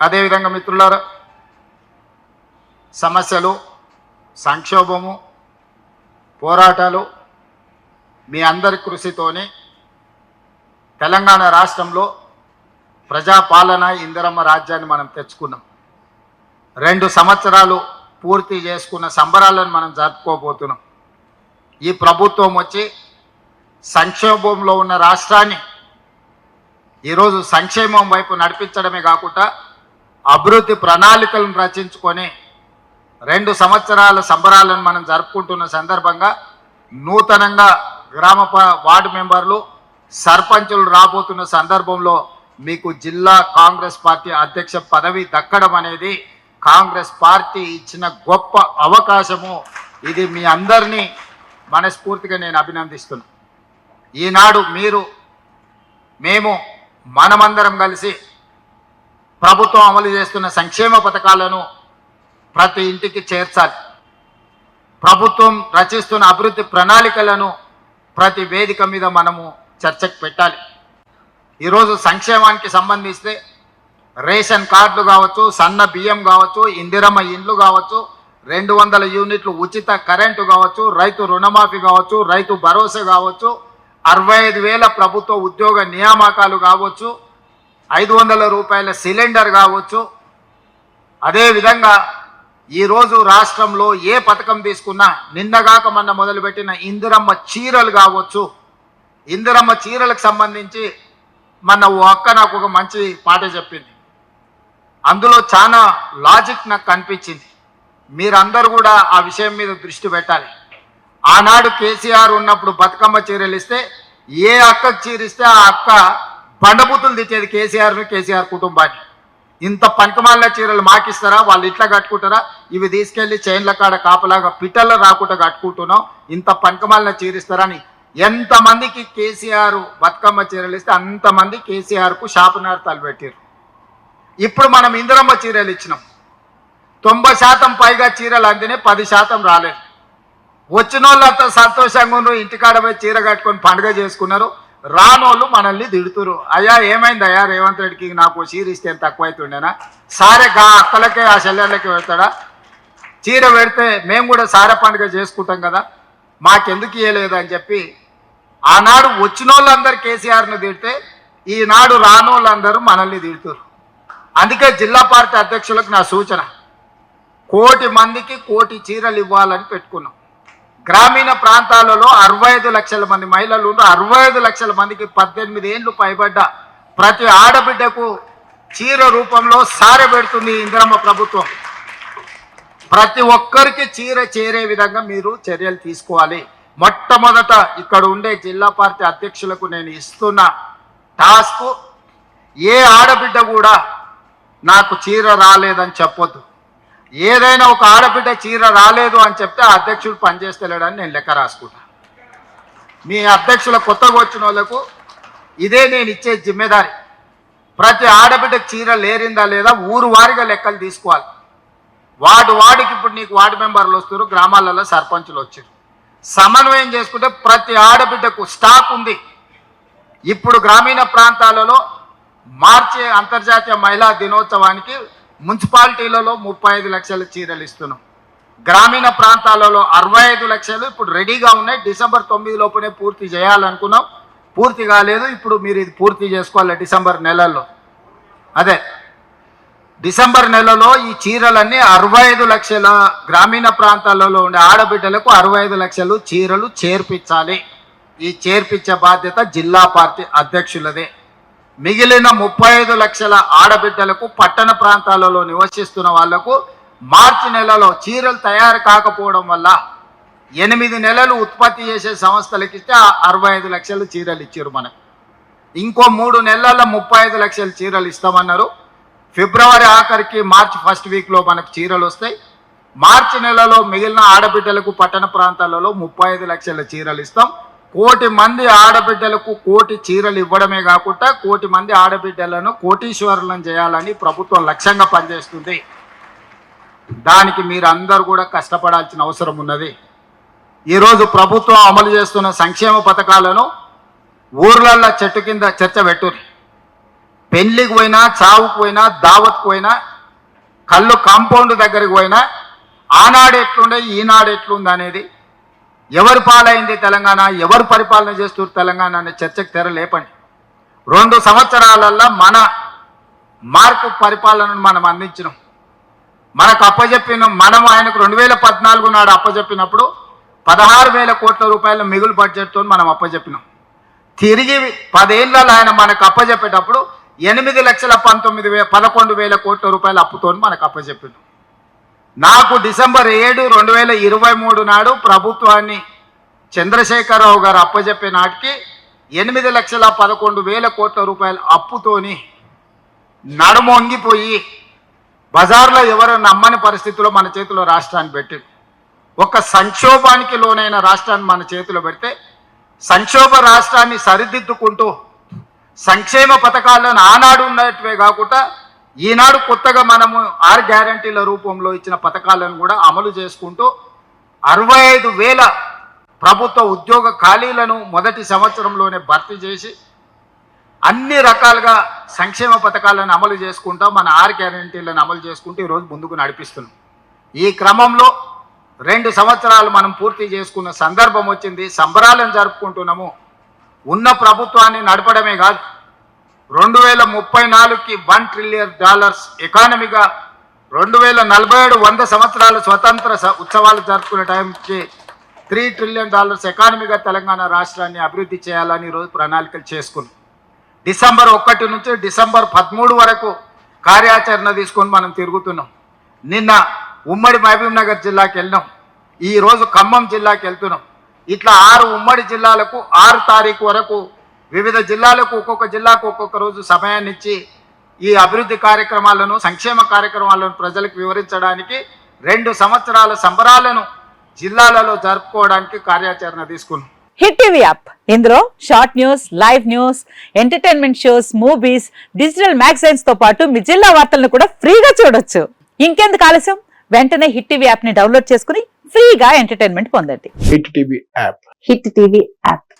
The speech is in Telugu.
అదేవిధంగా మిత్రులారా సమస్యలు సంక్షోభము పోరాటాలు మీ అందరి కృషితోనే తెలంగాణ రాష్ట్రంలో ప్రజాపాలన ఇందిరమ్మ రాజ్యాన్ని మనం తెచ్చుకున్నాం. రెండు సంవత్సరాలు పూర్తి చేసుకున్న సంబరాలను మనం జరుపుకోబోతున్నాం. ఈ ప్రభుత్వం వచ్చి సంక్షోభంలో ఉన్న రాష్ట్రాన్ని ఈరోజు సంక్షేమం వైపు నడిపించడమే కాకుండా అభివృద్ధి ప్రణాళికలను రచించుకొని రెండు సంవత్సరాల సంబరాలను మనం జరుపుకుంటున్న సందర్భంగా నూతనంగా గ్రామ వార్డు మెంబర్లు సర్పంచులు రాబోతున్న సందర్భంలో మీకు జిల్లా కాంగ్రెస్ పార్టీ అధ్యక్ష పదవి దక్కడం అనేది కాంగ్రెస్ పార్టీ ఇచ్చిన గొప్ప అవకాశము. ఇది మీ అందరినీ మనస్ఫూర్తిగా నేను అభినందిస్తున్నా. ఈనాడు మీరు మేము మనమందరం కలిసి ప్రభుత్వం అమలు చేస్తున్న సంక్షేమ పథకాలను ప్రతి ఇంటికి చేర్చాలి. ప్రభుత్వం రచిస్తున్న అభివృద్ధి ప్రణాళికలను ప్రతి వేదిక మీద మనము చర్చకు పెట్టాలి. ఈరోజు సంక్షేమానికి సంబంధిస్తే రేషన్ కార్డులు కావచ్చు సన్న బియ్యం కావచ్చు ఇందిరమ్మ ఇండ్లు కావచ్చు రెండు వందల యూనిట్లు ఉచిత కరెంటు కావచ్చు రైతు రుణమాఫీ కావచ్చు రైతు భరోసా కావచ్చు అరవై ఐదు వేల ప్రభుత్వ ఉద్యోగ నియామకాలు కావచ్చు ఐదు వందల రూపాయల సిలిండర్ కావచ్చు. అదేవిధంగా ఈరోజు రాష్ట్రంలో ఏ పథకం తీసుకున్నా నిన్నగాక మొన్న మొదలుపెట్టిన ఇందిరమ్మ చీరలు కావచ్చు. ఇందిరమ్మ చీరలకు సంబంధించి మన ఓ అక్క నాకు ఒక మంచి పాట చెప్పింది. అందులో చాలా లాజిక్ నాకు కనిపించింది. మీరందరూ కూడా ఆ విషయం మీద దృష్టి పెట్టాలి. ఆనాడు కేసీఆర్ ఉన్నప్పుడు బతుకమ్మ చీరలు ఇస్తే ఏ అక్కకు చీరిస్తే ఆ అక్క బండబూతులు తెచ్చేది కేసీఆర్ను కేసీఆర్ కుటుంబాన్ని. ఇంత పంకమాల చీరలు మాకిస్తారా? వాళ్ళు ఇట్లా కట్టుకుంటారా? ఇవి తీసుకెళ్ళి చైన్ల కాడ కాపలాగా పిట్టల్లో రాకుండా కట్టుకుంటున్నాం. ఇంత పంకమాల చీరిస్తారా అని. ఎంతమందికి కేసీఆర్ బతుకమ్మ చీరలు ఇస్తే అంతమంది కేసీఆర్కు శాపనార్థాలు పెట్టారు ఇప్పుడు మనం ఇందిరమ్మ చీరలు ఇచ్చినాం. తొంభై శాతం పైగా చీరలు అందినే పది శాతం రాలేదు. వచ్చిన వాళ్ళంతా సంతోషంగా ఇంటికాడ పోయి చీర కట్టుకొని పండుగ చేసుకున్నారు. రానోళ్ళు మనల్ని తిడుతురు. అయ్యా ఏమైంది అయ్యా రేవంత్ రెడ్డికి నాకు చీర ఇస్తే తక్కువైతుండేనా? సారే గా అక్కలకే ఆ చెల్లెళ్ళకి పెడతాడా? చీర పెడితే మేము కూడా సారే పండుగ చేసుకుంటాం కదా. మాకెందుకు ఇయ్యలేదు అని చెప్పి ఆనాడు వచ్చిన వాళ్ళందరూ కేసీఆర్ని తిడితే ఈనాడు రానోళ్ళందరూ మనల్ని తిడుతురు. అందుకే జిల్లా పార్టీ అధ్యక్షులకు నా సూచన. కోటి మందికి కోటి చీరలు ఇవ్వాలని పెట్టుకున్నాం. గ్రామీణ ప్రాంతాలలో అరవై ఐదు లక్షల మంది మహిళలు ఉన్నారు అరవై ఐదు లక్షల మందికి పద్దెనిమిది ఏళ్ళు పైబడ్డ. ప్రతి ఆడబిడ్డకు చీర రూపంలో సార పెడుతుంది ఇందిరమ్మ ప్రభుత్వం. ప్రతి ఒక్కరికి చీర చేరే విధంగా మీరు చర్యలు తీసుకోవాలి. మొట్టమొదట ఇక్కడ ఉండే జిల్లా పార్టీ అధ్యక్షులకు నేను ఇస్తున్న టాస్క్ ఏ ఆడబిడ్డ కూడా నాకు చీర రాలేదని చెప్పొద్దు. ఏదైనా ఒక ఆడబిడ్డ చీర రాలేదు అని చెప్తే ఆ అధ్యక్షుడు పనిచేస్తలేడని నేను లెక్క రాసుకుంటా. మీ అధ్యక్షుల కొత్తగా వచ్చిన వాళ్ళకు ఇదే నేను ఇచ్చే జిమ్మెదారి. ప్రతి ఆడబిడ్డకు చీర లేరిందా లేదా ఊరు వారిగా లెక్కలు తీసుకోవాలి. వార్డు వార్డుకి ఇప్పుడు నీకు వార్డు మెంబర్లు వస్తారు గ్రామాలలో సర్పంచులు వచ్చారు. సమన్వయం చేసుకుంటే ప్రతి ఆడబిడ్డకు స్టాక్ ఉంది. ఇప్పుడు గ్రామీణ ప్రాంతాలలో మార్చి అంతర్జాతీయ మహిళా దినోత్సవానికి మున్సిపాలిటీలలో ముప్పై ఐదు లక్షల చీరలు ఇస్తున్నాం. గ్రామీణ ప్రాంతాలలో అరవై ఐదు లక్షలు ఇప్పుడు రెడీగా ఉన్నాయి. డిసెంబర్ తొమ్మిది లోపునే పూర్తి చేయాలనుకున్నాం. పూర్తి కాలేదు. ఇప్పుడు మీరు ఇది పూర్తి చేసుకోవాలి డిసెంబర్ నెలలో. అదే. డిసెంబర్ నెలలో ఈ చీరలన్నీ అరవై ఐదు లక్షల గ్రామీణ ప్రాంతాలలో ఉండే ఆడబిడ్డలకు అరవై ఐదు లక్షలు చీరలు చేర్పించాలి. ఈ చేర్పించే బాధ్యత జిల్లా పార్టీ అధ్యక్షులదే. మిగిలిన ముప్పై ఐదు లక్షల ఆడబిడ్డలకు పట్టణ ప్రాంతాలలో నివసిస్తున్న వాళ్ళకు మార్చి నెలలో చీరలు తయారు కాకపోవడం వల్ల ఎనిమిది నెలలు ఉత్పత్తి చేసే సంస్థలకి ఇస్తే ఆ అరవై ఐదు లక్షలు చీరలు ఇచ్చారు మనకు. ఇంకో మూడు నెలల ముప్పై ఐదు లక్షల చీరలు ఇస్తామన్నారు. ఫిబ్రవరి ఆఖరికి మార్చ్ ఫస్ట్ వీక్లో మనకు చీరలు వస్తాయి. మార్చి నెలలో మిగిలిన ఆడబిడ్డలకు పట్టణ ప్రాంతాలలో ముప్పై ఐదు లక్షల చీరలు ఇస్తాం. కోటి మంది ఆడబిడ్డలకు కోటి చీరలు ఇవ్వడమే కాకుండా కోటి మంది ఆడబిడ్డలను కోటీశ్వరులను చేయాలని ప్రభుత్వం లక్ష్యంగా పనిచేస్తుంది. దానికి మీరు కూడా కష్టపడాల్సిన అవసరం ఉన్నది. ఈరోజు ప్రభుత్వం అమలు చేస్తున్న సంక్షేమ పథకాలను ఊర్లల్లో చెట్టు కింద చర్చ పెట్టుర్రి. పెళ్ళికి పోయినా చావుకు పోయినా దావత్కు పోయినా కళ్ళు కాంపౌండ్ దగ్గరికి పోయినా ఆనాడు ఎట్లుండే ఈనాడు ఎట్లుంది అనేది ఎవరు పాలైంది తెలంగాణ? ఎవరు పరిపాలన చేస్తున్నారు తెలంగాణ అనే చర్చకు తెర లేపండి. రెండు సంవత్సరాలల్లో మన మార్పు పరిపాలనను మనం అందించినాం. మనకు అప్పజెప్పిన మనం ఆయనకు రెండు వేల పద్నాలుగు నాడు అప్పజెప్పినప్పుడు పదహారు వేల కోట్ల రూపాయల మిగులు బడ్జెట్తో మనం అప్పజెప్పినాం. తిరిగి పదేళ్ళలో ఆయన మనకు అప్పజెప్పేటప్పుడు ఎనిమిది లక్షల పంతొమ్మిది వే పదకొండు వేల కోట్ల రూపాయల అప్పుతో మనకు అప్పజెప్పినాం. నాకు డిసెంబర్ ఏడు రెండు వేల ఇరవై మూడు నాడు ప్రభుత్వాన్ని చంద్రశేఖరరావు గారు అప్పజెప్పే నాటికి ఎనిమిది లక్షల పదకొండు వేల కోట్ల రూపాయల అప్పుతోని నడుమొంగిపోయి బజార్లో ఎవరు నమ్మని పరిస్థితిలో మన చేతిలో రాష్ట్రాన్ని పెట్టి ఒక సంక్షోభానికి లోనైన రాష్ట్రాన్ని మన చేతిలో పెడితే సంక్షోభ రాష్ట్రాన్ని సరిదిద్దుకుంటూ సంక్షేమ పథకాలను ఆనాడు ఉన్నట్టువే కాకుండా ఈనాడు కొత్తగా మనము ఆరు గ్యారంటీల రూపంలో ఇచ్చిన పథకాలను కూడా అమలు చేసుకుంటూ అరవై ఐదు వేల ప్రభుత్వ ఉద్యోగ ఖాళీలను మొదటి సంవత్సరంలోనే భర్తీ చేసి అన్ని రకాలుగా సంక్షేమ పథకాలను అమలు చేసుకుంటా మన ఆరు గ్యారంటీలను అమలు చేసుకుంటూ ఈరోజు ముందుకు నడిపిస్తున్నాం. ఈ క్రమంలో రెండు సంవత్సరాలు మనం పూర్తి చేసుకున్న సందర్భం వచ్చింది. సంబరాలను జరుపుకుంటున్నాము. ఉన్న ప్రభుత్వాన్ని నడపడమే కాదు రెండు వేల ముప్పై నాలుగుకి వన్ ట్రిలియన్ డాలర్స్ ఎకానమీగా రెండు వేల నలభై ఏడు వంద సంవత్సరాల స్వతంత్ర స- ఉత్సవాలు జరుపుకునే టైంకి త్రీ ట్రిలియన్ డాలర్స్ ఎకానమీగా తెలంగాణ రాష్ట్రాన్ని అభివృద్ధి చేయాలని ఈరోజు ప్రణాళికలు చేసుకున్నాం. డిసెంబర్ ఒకటి నుంచి డిసెంబర్ పదమూడు వరకు కార్యాచరణ తీసుకొని మనం తిరుగుతున్నాం. నిన్న ఉమ్మడి మహబూబ్నగర్ జిల్లాకి వెళ్ళినాం. ఈరోజు ఖమ్మం జిల్లాకి వెళ్తున్నాం. ఇట్లా ఆరు ఉమ్మడి జిల్లాలకు ఆరు తారీఖు వరకు వివిధ జిల్లాలకు ఒక్కొక్క జిల్లాకు ఒక్కొక్క రోజు సమయాన్ని ఇచ్చి ఈ అభివృద్ధి కార్యక్రమాలను సంక్షేమ కార్యక్రమాలను ప్రజలకు వివరించడానికి రెండు సంవత్సరాల సంబరాలను జిల్లాలలో జరుపుకోవడానికి కార్యాచరణ తీసుకున్నాం. Hit TV app. ఇందులో short news live news entertainment shows movies digital మ్యాగజైన్స్తో పాటు మీ జిల్లా వార్తలను కూడా ఫ్రీగా చూడొచ్చు. ఇంకెందుకు ఆలస్యం? వెంటనే హిట్ టీవీ యాప్ని డౌన్లోడ్ చేసుకుని ఫ్రీగా ఎంటర్టైన్మెంట్ పొందండి. Hit TV app. Hit TV app.